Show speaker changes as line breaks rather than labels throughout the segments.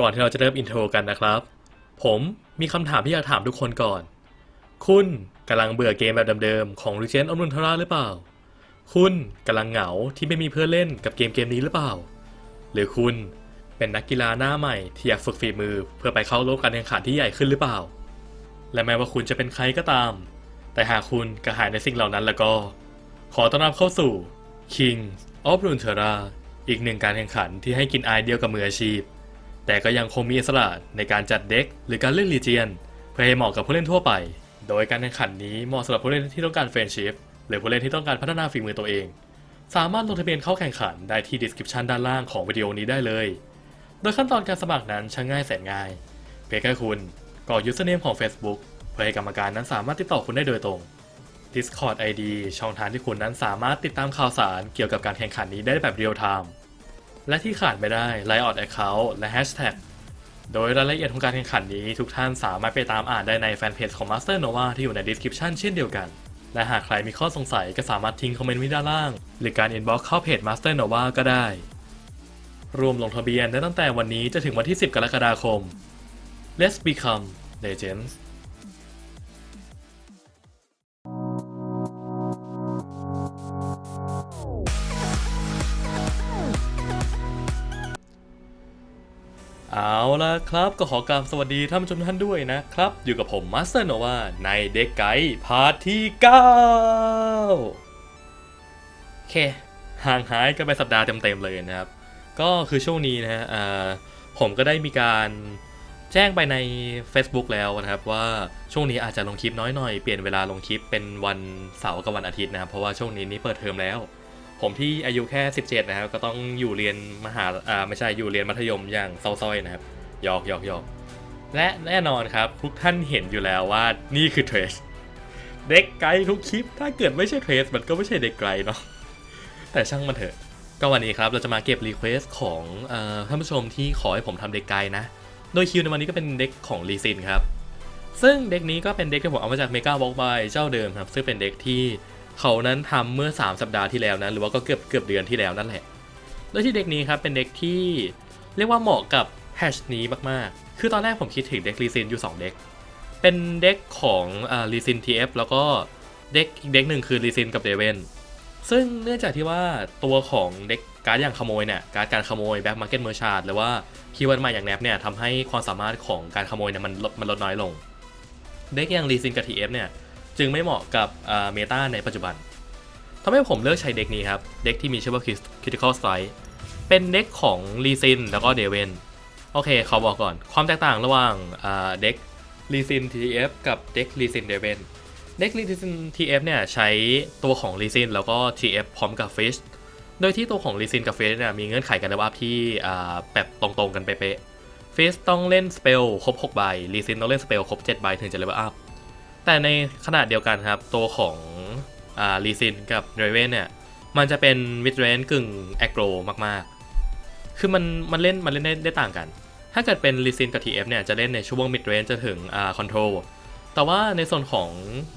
ก่อนที่เราจะเริ่มอินโทรกันนะครับ ผมมีคำถามที่อยากถามทุกคนก่อน คุณกำลังเบื่อเกมแบบเดิมๆของ Legend of Runeterra หรือเปล่า คุณกำลังเหงาที่ไม่มีเพื่อนเล่นกับเกมเกมนี้หรือเปล่า หรือคุณเป็นนักกีฬาหน้าใหม่ที่อยากฝึกฝีมือเพื่อไปเข้าร่วมการแข่งขันที่ใหญ่ขึ้นหรือเปล่า และแม้ว่าคุณจะเป็นใครก็ตาม แต่หากคุณกระหายในสิ่งเหล่านั้นแล้วก็ ขอต้อนรับเข้าสู่ King of Runeterra อีกหนึ่งการแข่งขันที่ให้กินอายเดียวกับมืออาชีพ แต่ก็ยังคงมีอิสระในการจัดเด็กหรือการเล่นลีเจียน เพื่อให้เหมาะกับผู้เล่นทั่วไป โดยการแข่งขันนี้เหมาะสำหรับผู้เล่นที่ต้องการเฟรนชิพหรือผู้เล่นที่ต้องการพัฒนาฝีมือตัวเอง สามารถลงทะเบียนเข้าแข่งขันได้ที่ description ด้านล่างของวิดีโอนี้ได้เลย โดยขั้นตอนการสมัครนั้นช่างง่ายแสนง่าย เพียงแค่คุณกรอก username ของ Facebook เพื่อให้กรรมการนั้นสามารถติดต่อคุณได้โดยตรง Discord ID ช่องทางที่คุณนั้นสามารถติดตามข่าวสารเกี่ยวกับการแข่งขันนี้ได้แบบเรียลไทม์ และที่ขาดไม่ได้ l i o t Account และ Hashtag โดยรายละเอียดของการแข่งขันนี้ทุกท่านสามารถไปตามอ่านได้ในแฟนเพจของ Master Nova ที่อยู่ใน Description เช่นเดียวกัน และหากใครมีข้อสงสัยก็สามารถทิ้งคอมเมนต์ไว้ด้านล่าง หรือการ inbox เข้าเพจ Master Nova ก็ได้ รวมลงทะเบียนได้ตั้งแต่วันนี้จะถึงวันที่ 10 กรกฎาคม Let's become legends เอาละครับก็ขอกราบสวัสดีท่านผู้ชมท่านด้วยนะครับ อยู่กับผมมาสเตอร์โนวาในเด็กไกด์พาร์ทที่9โอเค ห่างหายกันไปสัปดาห์เต็มๆเลยนะครับ ก็คือช่วงนี้นะฮะผมก็ได้มีการแจ้งไปใน Facebook แล้วนะครับว่าช่วงนี้อาจจะลงคลิปน้อยหน่อยเปลี่ยนเวลาลงคลิปเป็นวันเสาร์กับวันอาทิตย์นะครับเพราะว่าช่วงนี้นี่เปิดเทอมแล้ว ผมที่อายุแค่ 17 นะครับ ก็ต้องอยู่เรียนมหาอ่าไม่ใช่อยู่เรียนมัธยมอย่างเซาซ้อยนะครับหยอกหยอกหยอกและแน่นอนครับ ทุกท่านเห็นอยู่แล้วว่านี่คือเทรสเด็กไกลทุกคลิป ถ้าเกิดไม่ใช่เทรสมันก็ไม่ใช่เด็กไกลเนาะแต่ช่างมันเถอะ ก็วันนี้ครับเราจะมาเก็บรีเควสของเอ่อท่านผู้ชมที่ขอให้ผมทำเด็กไกลนะ โดยคิวในวันนี้ก็เป็นเด็กของลีซินครับซึ่งเด็กนี้ก็เป็นเด็กที่ผมเอามาจากเมกาบ็อกบายเจ้าเดิมครับ ซึ่งเป็นเด็กที่ เขานั้นทำเมื่อ 3 สัปดาห์ที่แล้วนะหรือว่าก็เกือบเกือบเดือนที่แล้วนั่นแหละโดยที่เด็กนี้ครับเป็นเด็กที่เรียกว่าเหมาะกับแฮชนี้มากๆ คือตอนแรกผมคิดถึงเด็กลีซินอยู่ 2 เด็ก เป็นเด็กของอ่าลีซินทีเอฟแล้วก็เด็กอีกเด็กหนึ่งคือลีซินกับเดเวนซึ่งเนื่องจากที่ว่าตัวของเด็กการ์ดอย่างขโมยเนี่ยการ์ดการขโมยแบ็คมาร์เก็ตเมอร์ชาร์หรือว่าคีย์เวิร์ดใหม่อย่างแนบเนี่ยทำให้ความสามารถของการขโมยเนี่ยมันลดมันลดน้อยลง เด็กอย่างรีซินกับทีเอฟเนี่ย จึงไม่เหมาะกับเมตาในปัจจุบันทำให้ผมเลือกใช้เด็กนี้ครับ เด็กที่มีชื่อว่า Critical Strike เป็นเด็กของรีซินแล้วก็เดเวนโอเคเขาบอกก่อน ความแตกต่างระหว่างเด็กรีซิน TF กับเด็กรีซินเดเวนเด็ก l ีซิน TF เนี่ยใช้ตัวของ l ีซินแล้วก็ TF พร้อมกับ Fish โดยที่ตัวของ l ีซินกับ Fish เนี่ยมีเงื่อนไขกันเลว่าที่แบบตรงๆกันเป๊ะๆ Fish ต้องเล่นสเปลครบ6ใบ l ีซินต้องเล่นสเปลครบ7ใบถึงจะเลเวลอัพ แต่ในขณะเดียวกันครับ ตัวของลีซินกับ r a v e n เนี่ย มันจะเป็น mid range กึ่ง aggro มากๆ คือมันมันเล่นมันเล่นได้ได้ต่างกัน ถ้าเกิดเป็น l ีซินกับ TF เนี่ยจะเล่นในช่วง mid range จะถึงอ่า control แต่ว่าในโซนของ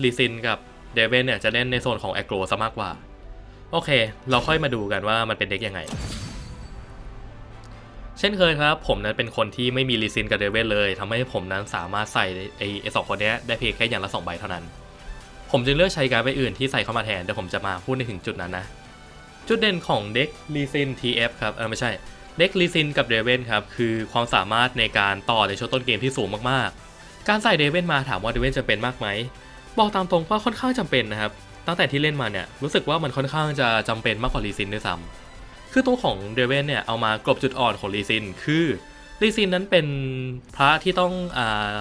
ลีซินกับเดเวนเนี่ยจะเล่นในโซนของแอโกรซะมากกว่า โอเค เราค่อยมาดูกันว่ามันเป็นเด็กยังไง ช่นเคยครับผมนั้นเป็นคนที่ไม่มีลีซินกับเดเวนเลยทำให้ผมนั้นสามารถใส่ไอ้สองคนนี้ได้เพียงแค่อย่างละสองใบเท่านั้น ผมจึงเลือกใช้การ์ดใบอื่นที่ใส่เข้ามาแทนเดี๋ยวผมจะมาพูดในถึงจุดนั้นนะ จุดเด่นของเด็กลีซิน TF ครับเออไม่ใช่เด็กลีซินกับเดเวนครับคือความสามารถในการต่อในช่วงต้นเกมที่สูงมากๆ การใส่เดเวนมาถามว่าเดเวนจะเป็นมากไหมบอกตามตรงว่าค่อนข้างจำเป็นนะครับตั้งแต่ที่เล่นมาเนี่ยรู้สึกว่ามันค่อนข้างจะจำเป็นมากกว่าลีซินด้วยซ้ำ คือตัวของเดเวนเนี่ยเอามากลบจุดอ่อนของลีซิน คือลีซินนั้นเป็นพระที่ต้องอ่า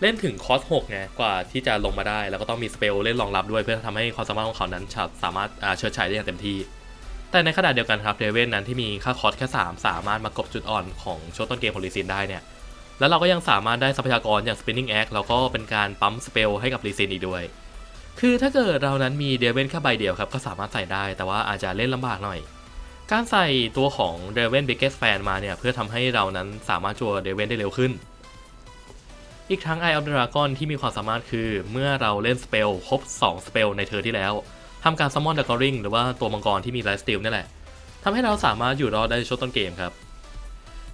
เล่นถึงคอส6ไงกว่าที่จะลงมาได้ แล้วก็ต้องมีสเปลเล่นรองรับด้วยเพื่อทำให้ความสามารถของเขานั้นสามารถเชิดฉายได้อย่างเต็มที่ แต่ในขณะเดียวกันครับเดเวนนั้นที่มีค่าคอสแค่ 3 สามารถมากบจุดอ่อนของช่วงต้นเกมของลีซินได้เนี่ยแล้วเราก็ยังสามารถได้ทรัพยากรอย่าง Spinning Axe แล้วก็เป็นการปั๊มสเปลให้กับรีซินอีกด้วย คือถ้าเกิดเรานั้นมีเดเวนแค่ใบเดียวครับก็สามารถใส่ได้ แต่ว่าอาจจะเล่นลำบากหน่อย การใส่ตัวของเดเวนบิกเกสแฟนมาเนี่ย เพื่อทำให้เรานั้นสามารถจัวเดเวนได้เร็วขึ้น อีกทั้ง Eye of Dragon ที่มีความสามารถคือ เมื่อเราเล่นสเปลครบ 2 สเปลในเทอร์ที่แล้วทำการ Summon the Goring หรือว่าตัวมังกรที่มีไลฟ์สติลนี่แหละทำให้เราสามารถอยู่รอดได้ในช่วงต้นเกมครับ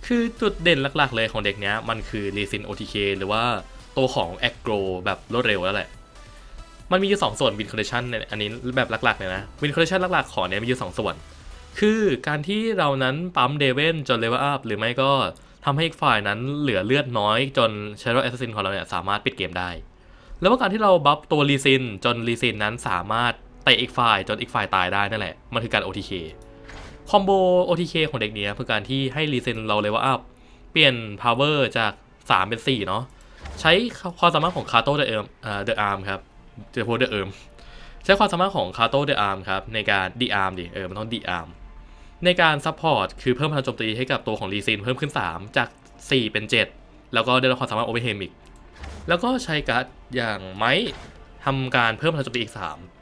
คือจุดเด่นหลักๆเลยของเด็กเนี้ยมันคือรีซิน OTK หรือว่าตัวของแอ g โกรแบบรวดเร็วแล้วแหละมันมีอยู่สองส่วนวินคอ l เลชันเนี่ยอันนี้แบบหลักๆเลยนะวินคอ l เลชันหลักๆของเนี้ยมีอยู่สองส่วน คือการที่เรานั้นปั๊มเดเวนจนเลเวลอัพหรือไม่ก็ทำให้อีกฝ่ายนั้นเหลือเลือดน้อยจนเชโรแอสซินของเราเนี่ยสามารถปิดเกมได้ แล้วว่าการที่เราบัฟตัวรีซินจนรีซินนั้นสามารถเตะอีกฝ่ายจนอีกฝ่ายตายได้นั่นแหละ มันคือการ OTK คอมโบ OTK ของเด็กเนี้ยคือการที่ให้รีซินเราเลเวลอัพเปลี่ยน power จาก 3 เป็น 4 เนาะใช้ความสามารถของคาโต้เดอะเอิร์มเดอะอาร์มครับเจอโพเดอะเอิร์มใช้ความสามารถของคาโต้เดอะอาร์มครับในการดีอาร์มดิเออมันต้องดีอาร์ม ในการซัพพอร์ตคือเพิ่มพลังโจมตีให้กับตัวของรีซินเพิ่มขึ้น 3 จาก 4 เป็น 7 แล้วก็ได้รับความสามารถโอเวอร์เฮมิกแล้วก็ใช้การ์ดอย่างไม้ทำการเพิ่มพลังโจมตีอีก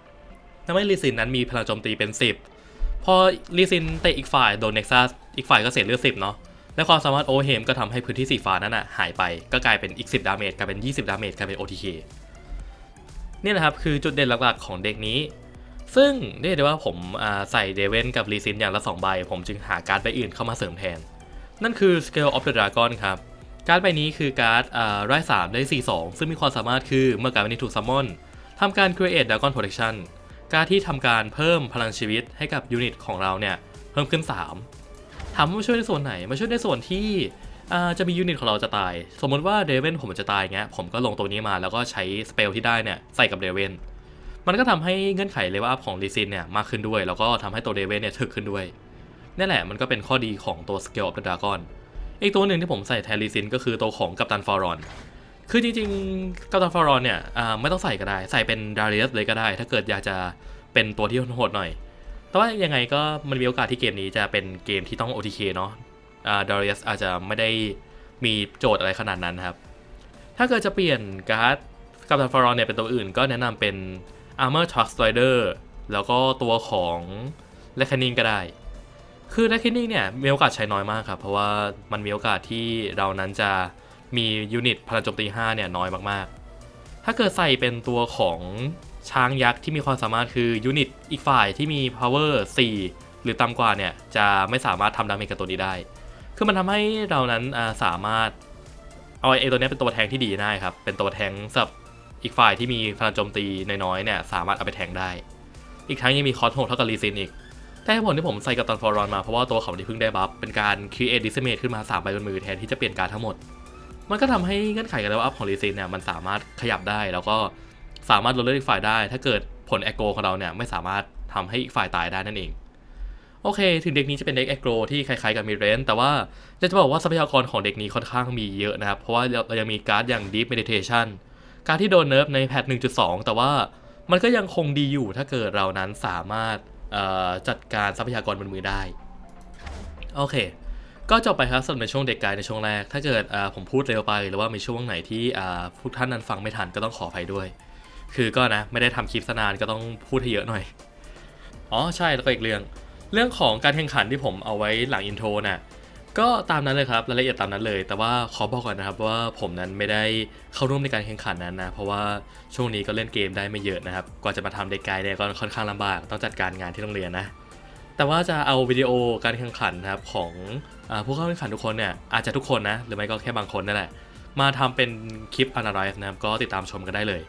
3ทำให้รีซินนั้นมีพลังโจมตีเป็น 10 พอรีซินเตะอีกฝ่ายโดนเน็กซัสอีกฝ่ายก็เสียเลือด10เนาะและความสามารถโอเวอร์เฮมก็ทำให้พื้นที่สีฟ้านั้นอะหายไปก็กลายเป็นอีก 10 ดาเมจกลายเป็น 20 ดาเมจกลายเป็น OTK นี่นะครับคือจุดเด่นหลักๆของเด็กนี้ ซึ่งเรียกได้ว่าผมใส่เดเวนกับรีซินอย่างละ 2 ใบ ผมจึงหาการ์ดใบอื่นเข้ามาเสริมแทน นั่นคือ Scale of the Dragon ครับ การ์ดใบนี้คือการ์ดอ่าไร้สามได้4-2 ซึ่งมีความสามารถคือเมื่อการ์ดนี้ถูกซัมมอนทำการ Create Dragon Protection การดที่ทำการเพิ่มพลังชีวิตให้กับยูนิตของเราเนี่ยเพิ่มขึ้น 3 ถามว่ามาช่วยในส่วนไหน มาช่วยในส่วนที่จะมียูนิตของเราจะตาย สมมติว่าเดเวนผมจะตายเงี้ยผมก็ลงตัวนี้มาแล้วก็ใช้สเปลที่ได้เนี่ยใส่กับเดเวน มันก็ทำให้เงื่อนไขเลเวลอัพของลีซินเนี่ยมากขึ้นด้วย แล้วก็ทำให้ตัวเดเวนเนี่ยถึกขึ้นด้วยนั่แหละมันก็เป็นข้อดีของตัว Scale of the Dragon อีกตัวหนึ่งที่ผมใส่แทนลีซินก็คือตัวของกัปตันฟอรอน คือจริงๆกัปตันฟอรอนเนี่ยไม่ต้องใส่ก็ได้ ใส่เป็นดาริ u สเลยก็ได้ ถ้าเกิดอยากจะเป็นตัวที่โหดหน่อย แต่ว่ายังไงก็มันมีโอกาสที่เกมนี้จะเป็นเกมที่ต้อง OTK เนาะดาริ u สอาจจะไม่ได้มีโจทย์อะไรขนาดนั้นครับ ถ้าเกิดจะเปลี่ยนการ์ดกัปตันฟอรอนเนี่ยเป็นตัวอื่นก็แนะนำเป็น Armor Truck Strider แล้วก็ตัวของ r e c k o n i n g ก็ได้ คือ r e c k o n i n g เนี่ยมีโอกาสใช้น้อยมากครับ เพราะว่ามันมีโอกาสที่เรานั้นจะมียูนิตพลังโจมตี5เนี่ยน้อยมากๆ ถ้าเกิดใส่เป็นตัวของช้างยักษ์ที่มีความสามารถคือยูนิตอีกฝ่ายที่มี power 4 หรือต่ำกว่าเนี่ยจะไม่สามารถทำดาเมจกับตัวนี้ได้ คือมันทำให้เรานั้นสามารถเอาไอ้ตัวนี้เป็นตัวแทงที่ดีได้ครับ เป็นตัวแทงสำหรับ อีกฝ่ายที่มีพลังโจมตีน้อยๆเนี่ยสามารถเอาไปแทงได้ อีกทั้งยังมีคอสโหดเท่ากับรีซินอีก แต่ผลที่ผมใส่กับตันฟอรอนมาเพราะว่าตัวเขาที่เพิ่งได้บัฟเป็นการ create dismate ขึ้นมา3ใบบนมือแทนที่จะเปลี่ยนการทั้งหมด มันก็ทำให้เงื่อนไขการเลเวลอัพของรีซินเนี่ยมันสามารถขยับได้แล้วก็สามารถลดเลือดอีกฝ่ายได้ ถ้าเกิดผลแอโกของเราเนี่ยไม่สามารถทำให้อีกฝ่ายตายได้นั่นเองโอเค ถึงเด็กนี้จะเป็นเด็กแอโกที่คล้ายๆกับมีเรนแต่ว่าจะจะบอกว่าทรัพยากรของเด็กนี้ค่อนข้างมีเยอะนะครับ เพราะว่าเรายังมีการ์ดอย่าง Deep Meditation การที่โดนเนิร์ฟในแพท 1.2 แต่ว่ามันก็ยังคงดีอยู่ถ้าเกิดเรานั้นสามารถจัดการทรัพยากรบนมือได้ โอเค ก็จบไปครับสำหรับในช่วงเด็กกายในช่วงแรก ถ้าเกิดผมพูดเร็วไป หรือว่ามีช่วงไหนที่อ่าพวกท่านนั้นฟังไม่ทันก็ต้องขออภัยด้วย คือก็นะ ไม่ได้ทำคลิปสนานก็ต้องพูดให้เยอะหน่อย อ๋อใช่แล้วก็อีกเรื่อง เรื่องของการแข่งขันที่ผมเอาไว้หลังอินโทรน่ะ ก็ตามนั้นเลยครับรายละเอียดตามนั้นเลย แต่ว่าขอบอกก่อนนะครับว่าผมนั้นไม่ได้เข้าร่วมในการแข่งขันนั้นนะเพราะว่าช่วงนี้ก็เล่นเกมได้ไม่เยอะนะครับกว่าจะมาทำเด็กกายเนี่ยก็ค่อนข้างลำบากต้องจัดการงานที่โรงเรียนนะแต่ว่าจะเอาวิดีโอการแข่งขันนะครับของอผู้เข้าแข่งขันทุกคนเนี่ยอาจจะทุกคนนะหรือไม่ก็แค่บางคนนั่นแหละมาทำเป็นคลิป analyze นะครับก็ติดตามชมกันได้เลย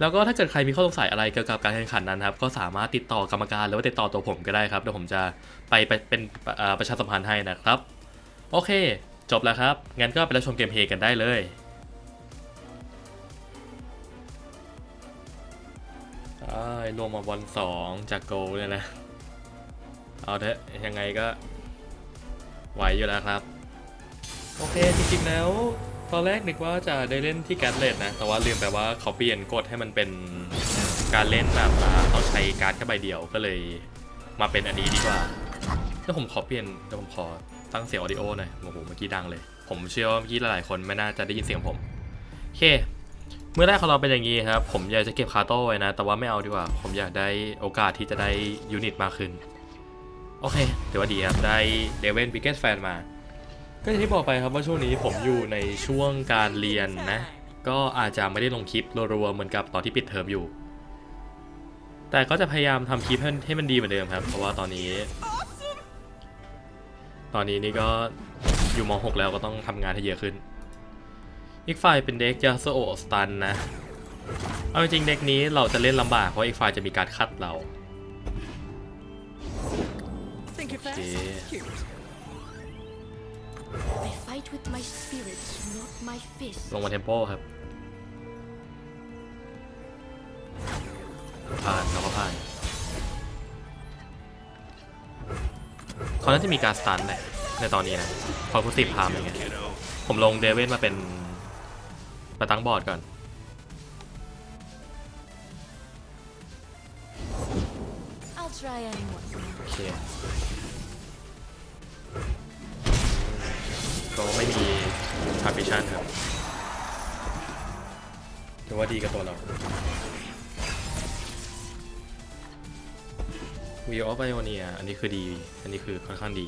แล้วก็ถ้าเกิดใครมีข้อสงสัยอะไรเกี่ยวกับการแข่งขันนั้นครับก็สามารถติดต่อกรรมการหรือว่าติดต่อตัวผมก็ได้ครับเดี๋ยวผมจะไปเป็นประชาสัมพันธ์ให้นะครับ โอเค จบแล้วครับ งั้นก็ไปรับชมเกมเพลย์กันได้เลยอ้รวมมาบอลสองจากโกลเนี่ยนะ เอาเถอะยังไงก็ไหวอยู่แล้วครับ โอเคจริงๆแล้ว ตอนแรกนึกว่าจะได้เล่นที่การ์ดเลดนะ แต่ว่าลืมไปว่าเขาเปลี่ยนกฎให้มันเป็นการเล่นแบบอ่าต้องใช้การ์ดแค่ใบเดียวก็เลยมาเป็นอันนี้ดีกว่าแล้วผมขอเปลี่ยนเดี๋ยวผมขอ ตั้งเสียงออดิโอหน่อยโอ้โหเมื่อกี้ดังเลย ผมเชื่อว่าเมื่อกี้หลายๆคนไม่น่าจะได้ยินเสียงผมโอเค เมื่อแรกของเราเป็นอย่างนี้ครับ ผมอยากจะเก็บคาโต้ไว้นะ แต่ว่าไม่เอาดีกว่า ผมอยากได้โอกาสที่จะได้ยูนิตมากขึ้น โอเคถือว่าดีครับ ได้เดเวนบิกเกตแฟนมา ก็อย่างที่บอกไปครับว่าช่วงนี้ผมอยู่ในช่วงการเรียนนะ ก็อาจจะไม่ได้ลงคลิปรัวๆเหมือนกับตอนที่ปิดเทอมอยู่ แต่ก็จะพยายามทำคลิปให้ให้มันดีเหมือนเดิมครับ เพราะว่าตอนนี้ ตอนนี้นี่ก็อยู่ม .6 แล้วก็ต้องทำงานให้เยอะขึ้น อีกฝ่ายเป็นเด็กยาโซโอสตันนะ เอาจริงๆเด็กนี้เราจะเล่นลำบากเพราะอีกฝ่ายจะมีการคัดเรา
Think you're fast?
Yeah.
Cute.
I fight with my spirit, not my fist.
ลงมาเทมโปครับผ่านเราก็ผ่าน เขาน่าจะมีการสตันแหละในตอนนี้นะพอคุณสิบพามอะไรเงี้ยผมลงเดวินมาเป็นมาตั้งบอร์ดก่อน
I'll try anyone.
โอเคก็ไม่มีพาร์ i ชันครับถือว่าดีกับตัวเรา วีออฟไอโอเนียอันนี้คือดี อันนี้คือค่อนข้างดี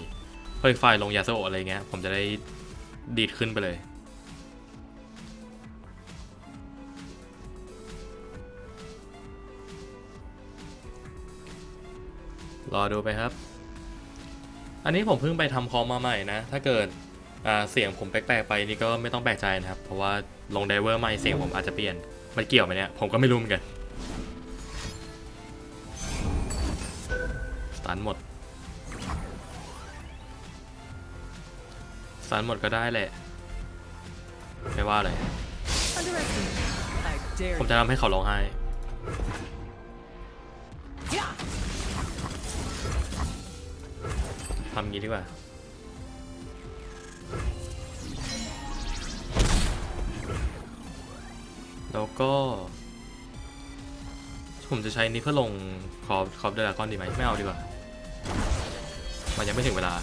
เฮ้ยไฟลงยาโซอะไรเงี้ย ผมจะได้ดีดขึ้นไปเลย รอดูไปครับ อันนี้ผมเพิ่งไปทำคอมมาใหม่นะ ถ้าเกิดเสียงผมแปลกๆไปนี่ก็ไม่ต้องแปลกใจนะครับ เพราะว่าลงไดเวอร์ใหม่เสียงผมอาจจะเปลี่ยน มันเกี่ยวไหมเนี่ย ผมก็ไม่รู้เหมือนกัน ตันหมดสตันหมดก็ได้แหละ ไม่ว่าเลย ผมจะทำให้เขาร้องไห้ทำงี้ดีกว่าแล้วก็ ผมจะใช้นี้เพื่อลงคอคอฟเดลากอนดีไหมไม่เอาดีกว่า มันยังไม่ถึงเวลา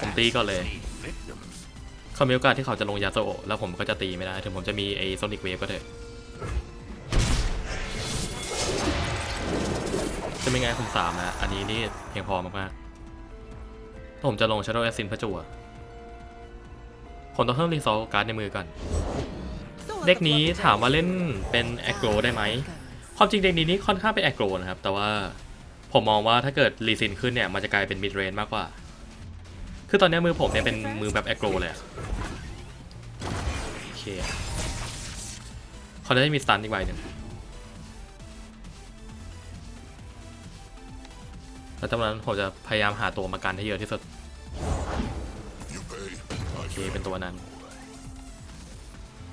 ผมตีก่อนเลย เขามีโอกาสที่เขาจะลงยาโซโอแล้วผมก็จะตีไม่ได้ ถึงผมจะมีไอโซนิกเวฟก็เถอะจะเป็นไงคุณสามนะ อันนี้นี่เพียงพอมากๆผมจะลง Shadow Assin พระจัวผมต้องเพิ่มรีซอลการ์ดในมือก่อน เด็กนี้ถามว่าเล่นเป็นแอ g โ o ได้ไหม ความจริงเด็กนี้นี่ค่อนข้างเป็นแอ g โ o นะครับ แต่ว่าผมมองว่าถ้าเกิดรีซินขึ้นเนี่ย มันจะกลายเป็นมิดเรนมากกว่า คือตอนนี้มือผมเนี่ยเป็นมือแบบแอ g โ o เลยอะโอเคเขาจะได้มีสตันอีกใบหนึ่งแล้วจากนั้นผมจะพยายามหาตัวมากันให้เยอะที่สุดโอเคเป็นตัวนั้น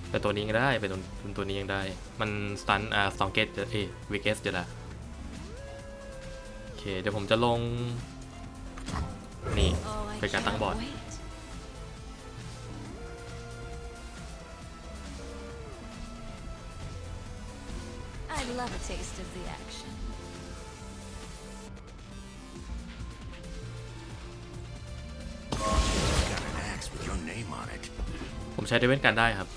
เป็นตัวนี้ก็ได้เป็นตัวเป็นตัวนี้ยังได้ มันสตันอ่าสองเกตจะเอ้วิกเกสจะละโอเคเดี๋ยวผมจะลง นี่
Oh, I
เป็นการตั้ง
can't
บอร์ด
wait. I love a taste of the action.
Got an axe with your name on it.
ผมใช้เดเวนกันได้ครับ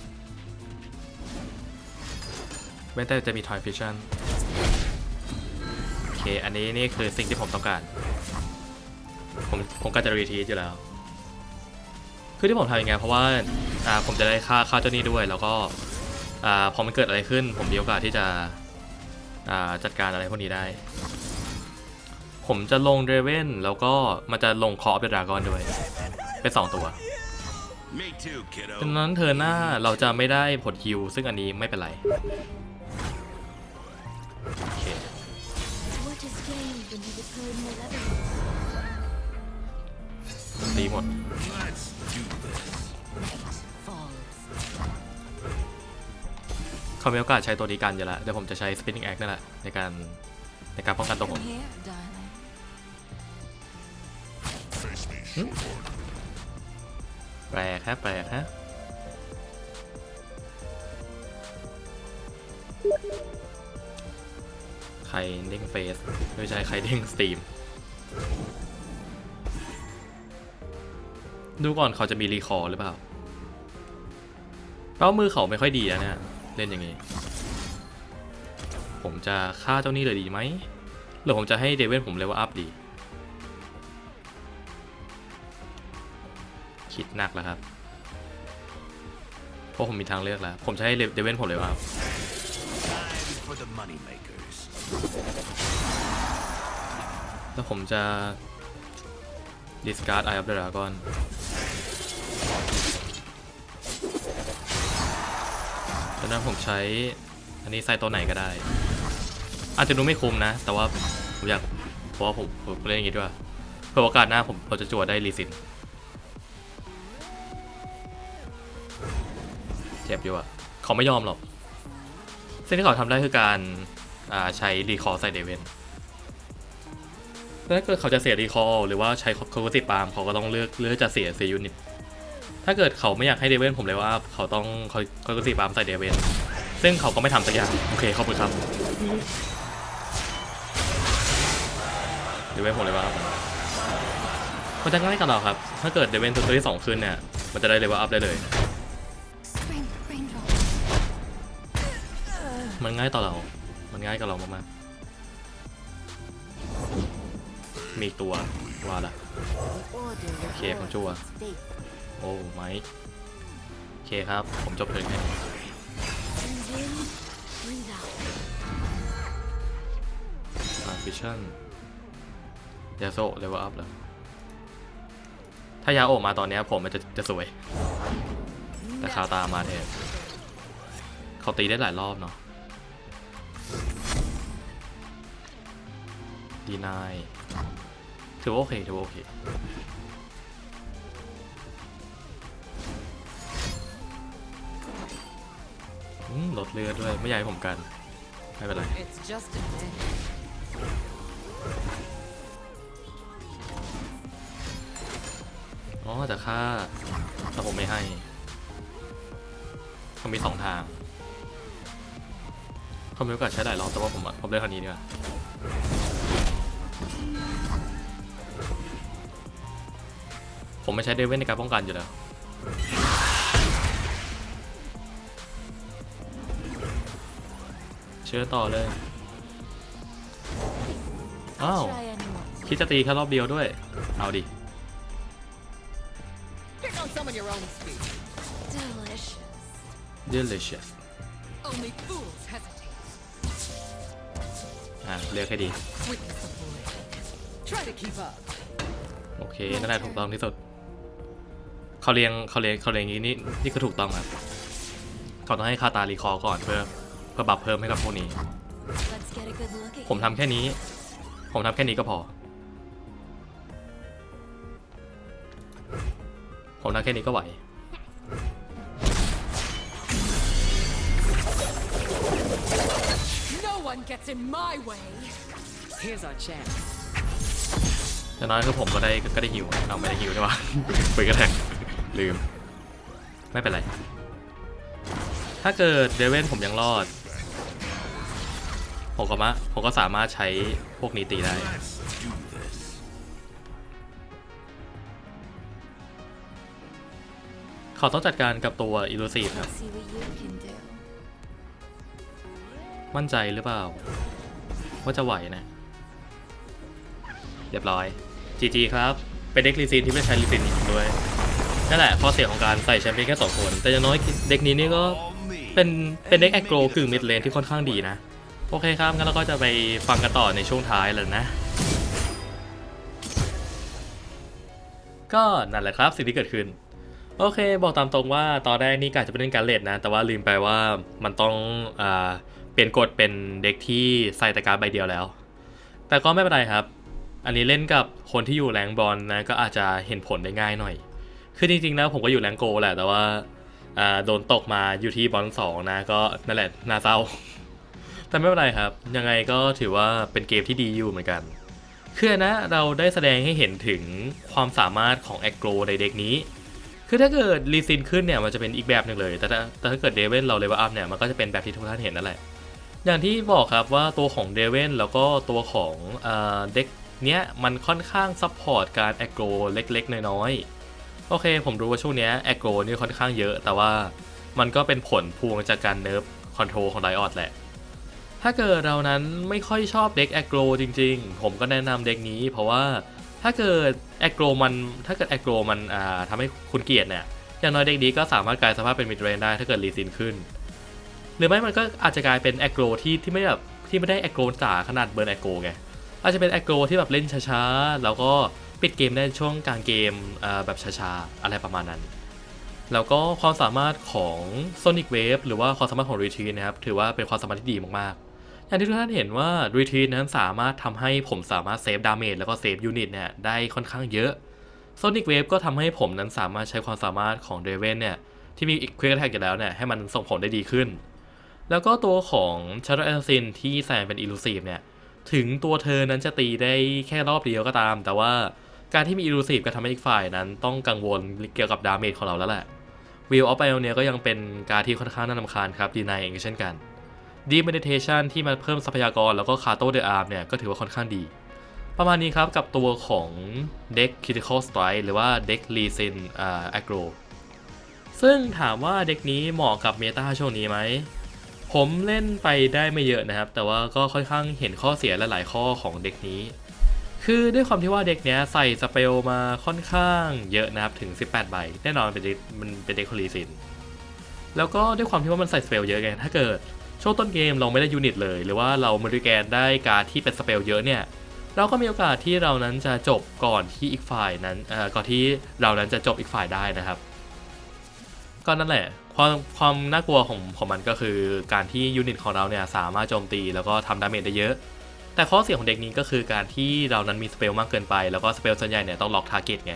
เว้นแต่จะมีทอยฟิชชั่นโอเค อันนี้นี่คือสิ่งที่ผมต้องการ ผมผมก็จะรีทีสอยู่แล้ว คือที่ผมทำยังไงเพราะว่าอ่าผมจะได้ค่าค่าเจ้าหนี้ด้วย แล้วก็อ่าพอมันเกิดอะไรขึ้น ผมมีโอกาสที่จะอ่าจัดการอะไรพวกนี้ได้ ผมจะลงเรเวนแล้วก็มันจะลงคอร์เปดรากอนด้วย เป็นสองตัว
Me too, kiddo.
ดังนั้นเธอหน้าเราจะไม่ได้ผลคิวซึ่งอันนี้ไม่เป็นไร โอเค
What is gained when you return my level?
ตีหมด
Let's do this.
Falls.
เขามีโอกาสใช้ตัวนี้กันอยู่แล้ว เดี๋ยวผมจะใช้ spinning axe นั่นแหละ ในการ ในการป้องกันตัวผม
Come here, darling.
แปลกฮะแปลกฮะ ใครเด้งเฟสไม่ใช่ใครเด้งสตรีม ดูก่อนเขาจะมีรีคอร์หรือเปล่าเป้ามือเขาไม่ค่อยดีนะเนี่ยเล่นอย่างนี้ ผมจะฆ่าเจ้านี่เลยดีไหมหรือผมจะให้เดวินผมเลเวลอัพดี คิดหนักแล้วครับ เพราะผมมีทางเลือกแล้ว ผมจะให้เดวินผมเลเวลอัพ แล้วผมจะ discard eye of the dragon ดังนั้นผมใช้อันนี้ใส่ตัวไหนก็ได้ อาจจะดูไม่คุ้มนะ แต่ว่าผมอยากเพราะว่าผมผมเล่นอย่างงี้ด้วยเพื่อโอกาสหน้าผมเราจะจวดได้รีสินเจ็บอยู่อะเขาไม่ยอมหรอก สิ่งที่เขาทำได้คือการ ใช้รีคอร์ใส่เดเวนถ้าเกิดเขาจะเสียรีคอร์หรือว่าใช้คอร์ติปาล์มเขาก็ต้องเลือกเลือกจะเสียเสียยูนิตถ้าเกิดเขาไม่อยากให้เดเวนผมเลยว่าเขาต้องคอยคอยติปาล์มใส่เดเวนซึ่งเขาก็ไม่ทำสักอย่างโอเคขอบคุณครับเดเวนผมเลยว่ามันจะง่ายกับเราครับ ถ้าเกิดเดเวนตัวที่สองขึ้นเนี่ยมันจะได้เลยว่าอัพได้เลยมันง่ายต่อเรามัน ง่ายกับเรามากๆ มีอีกตัวว่าละ
Order your
Okay,
world
Chua.
is state.
โอ้ไมค์โอเคครับ ผมจบเพลงแค่นี้อาร์ฟิชั่นยาโซเลเวลอัพแล้ว ถ้ายาโอมาตอนนี้ผมมันจะจะสวย แต่คาตามมาแทนเขาตีได้หลายรอบเนาะ ดีนายถือว่าโอเคถือว่าโอเคอืมลดเลือดด้วย ไม่อยากให้ผมกัน ไม่เป็นไร
It's just a day.
อ๋อจะฆ่าแต่ผมไม่ให้เขามีสองทางเขามีโอกาสใช้หลายรอบแต่ว่าผมอะผมเลือกทางนี้ดีกว่า ผมไม่ใช้เดเวนในการป้องกันอยู่แล้วเชื่อต่อเลย อ้าว
Try anyone.
คิดจะตีแค่รอบเดียวด้วย เอาดิ
Pick on some of your own speed.
Delicious.
delicious
Only fools hesitate.
อะเลือกให้ดี
Witness the blade. Try to keep up.
โอเค นั่นแหละถูกต้องที่สุด เขาเรียงเขาเรียงเขาเรียงอย่างนี้นี่นี่คือถูกต้องครับเขาต้องให้คาตารีคอร์ก่อนเพื่อเพื่อบัฟเพิ่มให้กับพวกนี้
Let's get a good look at
ผมทำแค่นี้ ผมทำแค่นี้ก็พอ ผมทำแค่นี้ก็ไหว
No one gets in my way. Here's our chance.
อย่างน้อยคือผมก็ได้ก็ได้หิวเอาไม่ได้หิวใช่ปะคุยกันแทง ลืม ไม่เป็นไร ถ้าเกิดเดเวนผมยังรอด ผมก็มาผมก็สามารถใช้พวกนี้ตีได้เขาต้องจัดการกับตัวอิลูซีฟครับ มั่นใจหรือเปล่า ว่าจะไหวนะเรียบร้อย GG ครับ เป็นเด็กลีซินที่ไม่ใช้ลีซินอีกด้วย นั่นแหละข้อเสียของการใส่แชมเปี้ยนแค่สองคน แต่อย่างน้อยเด็กนี้นี่ก็เป็นเป็นเด็กแอคโกรกึ่งมิดเลนที่ค่อนข้างดีนะ โอเคครับ งั้นเราก็จะไปฟังกันต่อในช่วงท้ายแล้วนะ ก็นั่นแหละครับสิ่งที่เกิดขึ้น โอเค บอกตามตรงว่าตอนแรกนี่กะจะไปเล่นการเลดนะ แต่ว่าลืมไปว่ามันต้องอ่าเปลี่ยนกฎเป็นเด็กที่ใส่แต่การใบเดียวแล้ว แต่ก็ไม่เป็นไรครับ อันนี้เล่นกับคนที่อยู่แรงบอลนะก็อาจจะเห็นผลได้ง่ายหน่อย คือจริงๆแล้วผมก็อยู่แรงโกแหละแต่ว่าโดนตกมาอยู่ที่บอลสองนะก็นั่นแหละน่าเศร้า แต่ไม่เป็นไรครับ ยังไงก็ถือว่าเป็นเกมที่ดีอยู่เหมือนกันคืออนนะเราได้แสดงให้เห็นถึงความสามารถของแอคโกรในเด็กนี้ คือถ้าเกิดรีซินขึ้นเนี่ยมันจะเป็นอีกแบบหนึ่งเลย แต่ถ้าแต่ถ้าเกิดเดเวนเราเลเวลอัพเนี่ยมันก็จะเป็นแบบที่ทุกท่านเห็นนั่นแหละ อย่างที่บอกครับว่าตัวของเดเวนแล้วก็ตัวของเด็กเนี้ยมันค่อนข้างซัพพอร์ตการแอคโกรเล็กๆ น้อยๆ โอเค ผมรู้ว่าช่วงนี้แอคโกรนี่ค่อนข้างเยอะ แต่ว่ามันก็เป็นผลพวงจากการเนิร์ฟคอนโทรลของไดออดแหละ ถ้าเกิดเรานั้นไม่ค่อยชอบเด็กแอคโกรจริง ๆ ผมก็แนะนำเด็กนี้ เพราะว่าถ้าเกิดแอคโกรมันถ้าเกิดแอคโกรมันอ่าทำให้คุณเกลียดเนี่ยอย่างน้อยเด็กนี้ก็สามารถกลายสภาพเป็นมิดเรนได้ถ้าเกิดรีซินขึ้น หรือไม่มันก็อาจจะกลายเป็นแอคโกรที่ที่ไม่แบบที่ไม่ได้แอคโกรจ๋าขนาดเบิร์นแอคโกรไงอาจจะเป็นแอคโกรที่แบบเล่นช้าๆแล้วก็ ปิดเกมได้ช่วงกลางเกมแบบช้าๆ อะไรประมาณนั้น แล้วก็ความสามารถของ Sonic Wave หรือว่าความสามารถของ Retreat นะครับ ถือว่าเป็นความสามารถที่ดีมากๆ อย่างที่ทุกท่านเห็นว่า Retreat นั้นสามารถทำให้ผมสามารถเซฟดาเมจแล้วก็เซฟยูนิตเนี่ยได้ค่อนข้างเยอะ Sonic Wave ก็ทำให้ผมนั้นสามารถใช้ความสามารถของ Draven เนี่ยที่มี Quick Attack อยู่แล้วเนี่ยให้มันส่งผลได้ดีขึ้น แล้วก็ตัวของ Shadow Assassin ที่แสดงเป็น Elusive เนี่ยถึงตัวเธอนั้นจะตีได้แค่รอบเดียวก็ตาม แต่ว่า การที่มี Elusive ก็ทำให้อีกฝ่ายนั้นต้องกังวลเกี่ยวกับดาเมจของเราแล้วแหละ Wheel of Io เนียก็ยังเป็นการที่ค่อนข้างน่ารำคาญครับดีนายเองเช่นกัน Deep Meditation ที่มาเพิ่มทรัพยากรแล้วก็คาโตเดอาร์มเนี่ยก็ถือว่าค่อนข้างดี ประมาณนี้ครับกับตัวของเด็ก Critical Strike หรือว่าเด็ก Lee Sin อ่า Aggro ซึ่งถามว่าเด็กนี้เหมาะกับเมตาช่วงนี้ไหม ผมเล่นไปได้ไม่เยอะนะครับ แต่ว่าก็ค่อนข้างเห็นข้อเสียหลายๆข้อของเด็กนี้ คือด้วยความที่ว่าเด็กเนี้ยใส่สเปลมาค่อนข้างเยอะนะครับถึง 18 ใบ แน่นอนเป็นเด็กมันเป็นเด็กคอลีซิน แล้วก็ด้วยความที่ว่ามันใส่สเปลเยอะไงถ้าเกิดช่วงต้นเกมเราไม่ได้ยูนิตเลย หรือว่าเรามริแกนได้การที่เป็นสเปลเยอะเนี่ยเราก็มีโอกาสที่เรานั้นจะจบก่อนที่อีกฝ่ายนั้นเอ่อก่อนที่เรานั้นจะจบอีกฝ่ายได้นะครับ ก็นั่นแหละความความน่ากลัวของของมันก็คือการที่ยูนิตของเราเนี่ยสามารถโจมตีแล้วก็ทำดาเมจได้เยอะ แต่ข้อเสียของเด็กนี้ก็คือการที่เรานั้นมีสเปลมากเกินไป แล้วก็สเปลส่วนใหญ่เนี่ยต้องล็อกทาร์เก็ตไง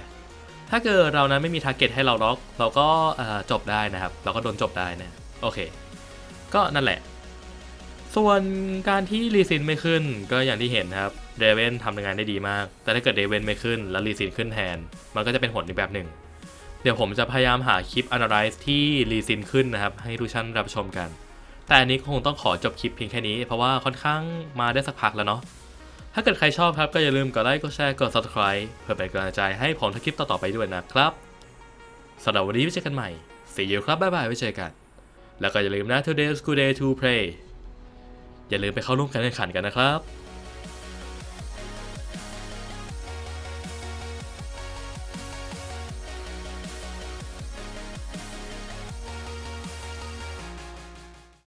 ถ้าเกิดเรานั้นไม่มีทาร์เก็ตให้เราล็อก เราก็จบได้นะครับ เราก็โดนจบได้นะ โอเค ก็นั่นแหละ ส่วนการที่รีซินไม่ขึ้นก็อย่างที่เห็นนะครับ เดเวนทำงานได้ดีมาก แต่ถ้าเกิดเดเวนไม่ขึ้น แล้วรีซินขึ้นแทน มันก็จะเป็นผลอีกแบบหนึ่ง เดี๋ยวผมจะพยายามหาคลิป analyze ที่รีซินขึ้นนะครับ ให้ทุกท่านรับชมกัน แต่อันนี้คงต้องขอจบคลิปเพียงแค่นี้ เพราะว่าค่อนข้างมาได้สักพักแล้วเนาะ ถ้าเกิดใครชอบครับก็อย่าลืมกดไลค์ กดแชร์ กด subscribe เพื่อเป็นกำลังใจให้ผมทำคลิปต่อๆไปด้วยนะครับสำหรับวันนี้ไว้เจอกันใหม่ see you ครับบ๊ายบายไว้เจอกัน แล้วก็อย่าลืมนะ today is good day to play อย่าลืมไปเข้าร่วมการแข่งขันกันนะครับ